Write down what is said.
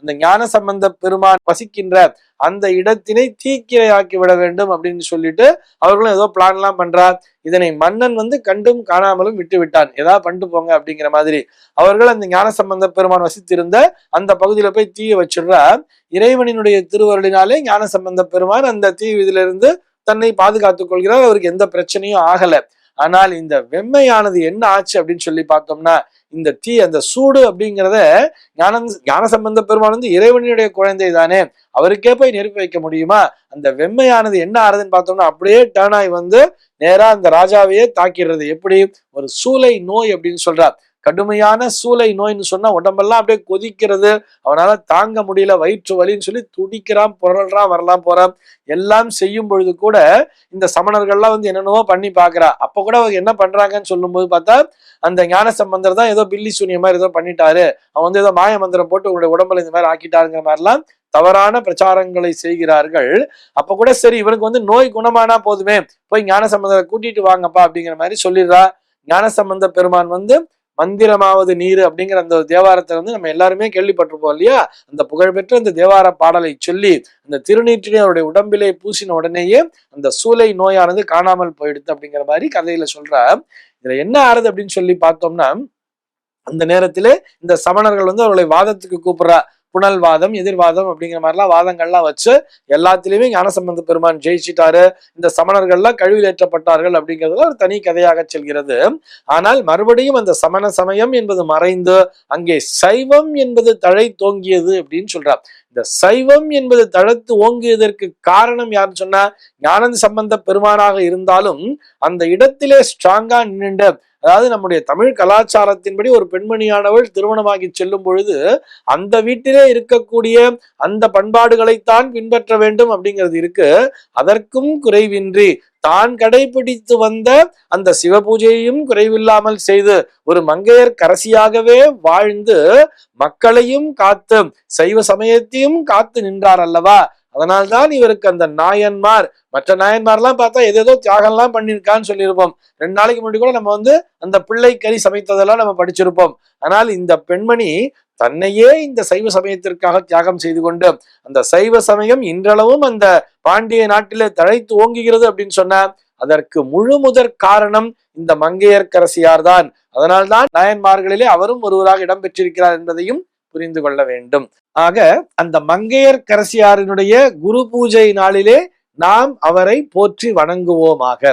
அந்த ஞான சம்பந்த பெருமான் வசிக்கின்ற அந்த இடத்தினை தீக்கிரையாக்கி விட வேண்டும் அப்படின்னு சொல்லிட்டு அவர்களும் ஏதோ பிளான் எல்லாம் பண்றார். இதனை மன்னன் வந்து கண்டும் காணாமலும் விட்டு விட்டான் ஏதாவது பண்ணிட்டு போங்க அப்படிங்கிற மாதிரி அவர்கள் அந்த ஞான சம்பந்த பெருமான் வசித்திருந்த அந்த பகுதியில போய் தீய வச்சிடுறா இறைவனினுடைய திருவருளினாலே ஞான சம்பந்த பெருமான் அந்த தீ இதிலிருந்து தன்னை பாதுகாத்துக் கொள்கிறார். அவருக்கு எந்த பிரச்சனையும் ஆகலை. ஆனால் இந்த வெம்மையானது என்ன ஆச்சு அப்படின்னு சொல்லி பார்த்தோம்னா இந்த தீ அந்த சூடு அப்படிங்கிறத ஞான ஞான சம்பந்த பெருமான் வந்து இறைவனுடைய குழந்தை தானே அவருக்கே போய் நெருப்பி வைக்க முடியுமா? அந்த வெம்மையானது என்ன ஆறுதுன்னு பார்த்தோம்னா அப்படியே டேர்ன் ஆகி வந்து நேரா அந்த ராஜாவையே தாக்கிடுறது. எப்படி? ஒரு சூளை நோய் அப்படின்னு சொல்றார். கடுமையான சூளை நோய்னு சொன்னா உடம்பெல்லாம் அப்படியே கொதிக்கிறது. அவனால தாங்க முடியல வயிற்று வலின்னு சொல்லி துடிக்கிறான் புரள்றான் வரலாம் போறான். எல்லாம் செய்யும் பொழுது கூட இந்த சமணர்கள்லாம் வந்து என்னென்னவோ பண்ணி பாக்குறா அப்ப கூட அவங்க என்ன பண்றாங்கன்னு சொல்லும்போது பார்த்தா அந்த ஞான சம்பந்தர் தான் ஏதோ பில்லி சூனிய மாதிரி ஏதோ பண்ணிட்டாரு. அவன் வந்து ஏதோ மாய மந்திரம் போட்டு உங்களுடைய உடம்புல இந்த மாதிரி ஆக்கிட்டாருங்கிற மாதிரிலாம் தவறான பிரச்சாரங்களை செய்கிறார்கள். அப்ப கூட சரி இவனுக்கு வந்து நோய் குணமானா போதுமே. போய் ஞான சம்பந்தரை கூட்டிட்டு வாங்கப்பா அப்படிங்கிற மாதிரி சொல்லிடுறா. ஞான சம்பந்த பெருமான் வந்து மந்திரமாவது நீர் அப்படிங்கிற அந்த தேவாரத்தை வந்து நம்ம எல்லாருமே கேள்விப்பட்டிருப்போம் இல்லையா? அந்த புகழ்பெற்ற அந்த தேவார பாடலை சொல்லி அந்த திருநீற்றினை அவருடைய உடம்பிலே பூசின உடனேயே அந்த சூளை நோயானது காணாமல் போயிடுது அப்படிங்கிற மாதிரி கதையில சொல்ற. இதுல என்ன ஆறுது அப்படின்னு சொல்லி பார்த்தோம்னா அந்த நேரத்திலே இந்த சமணர்கள் வந்து அவர்களை வாதத்துக்கு கூப்பிடுறா. புனல் வாதம் எதிர்வாதம் அப்படிங்கிற மாதிரிலாம் வாதங்கள்லாம் வச்சு எல்லாத்துலேயுமே ஞானசம்பந்த பெருமான் ஜெயிச்சிட்டாரு. இந்த சமணர்கள்லாம் கழுவிலேற்றப்பட்டார்கள் அப்படிங்கிறதுல ஒரு தனி கதையாக செல்கிறது. ஆனால் மறுபடியும் அந்த சமண சமயம் என்பது மறைந்து அங்கே சைவம் என்பது தழை தோங்கியது அப்படின்னு சொல்றார். இந்த சைவம் என்பது தளர்த்து ஓங்கியதற்கு காரணம் யாருன்னு சொன்னா ஞானந்த சம்பந்த பெருமானாக இருந்தாலும் அந்த இடத்திலே ஸ்ட்ராங்கா நின்று அதாவது நம்முடைய தமிழ் கலாச்சாரத்தின்படி ஒரு பெண்மணியானவள் திருமணமாகி செல்லும் பொழுது அந்த வீட்டிலே இருக்கக்கூடிய அந்த பண்பாடுகளைத்தான் பின்பற்ற வேண்டும் அப்படிங்கிறது இருக்கு. அதற்கும் குறைவின்றி தான் கடைபிடித்து வந்த அந்த சிவ பூஜையையும் குறைவில்லாமல் செய்து ஒரு மங்கையர் கரசியாகவே வாழ்ந்து மக்களையும் காத்து சைவ சமயத்தையும் காத்து நின்றார் அல்லவா? அதனால்தான் இவருக்கு அந்த நாயன்மார் மற்ற நாயன்மார்லாம் பார்த்தா எதேதோ தியாகம்லாம் பண்ணியிருக்கான்னு சொல்லியிருப்போம். ரெண்டு நாளைக்கு முன்னாடி கூட நம்ம வந்து அந்த பிள்ளை கறி சமைத்ததெல்லாம் நம்ம படிச்சிருப்போம். ஆனால் இந்த பெண்மணி தன்னையே இந்த சைவ சமயத்திற்காக தியாகம் செய்து கொண்டு அந்த சைவ சமயம் இன்றளவும் அந்த பாண்டிய நாட்டிலே தழைத்து ஓங்குகிறது அப்படின்னு சொன்ன அதற்கு முழு முதற் காரணம் இந்த மங்கையர்க்கரசியார் தான் அதனால்தான் நாயன்மார்களிலே அவரும் ஒருவராக இடம்பெற்றிருக்கிறார் என்பதையும் புரிந்து கொள்ள வேண்டும். ஆக அந்த மங்கையர் கரசியாரினுடைய குரு பூஜை நாளிலே நாம் அவரை போற்றி வணங்குவோமாக.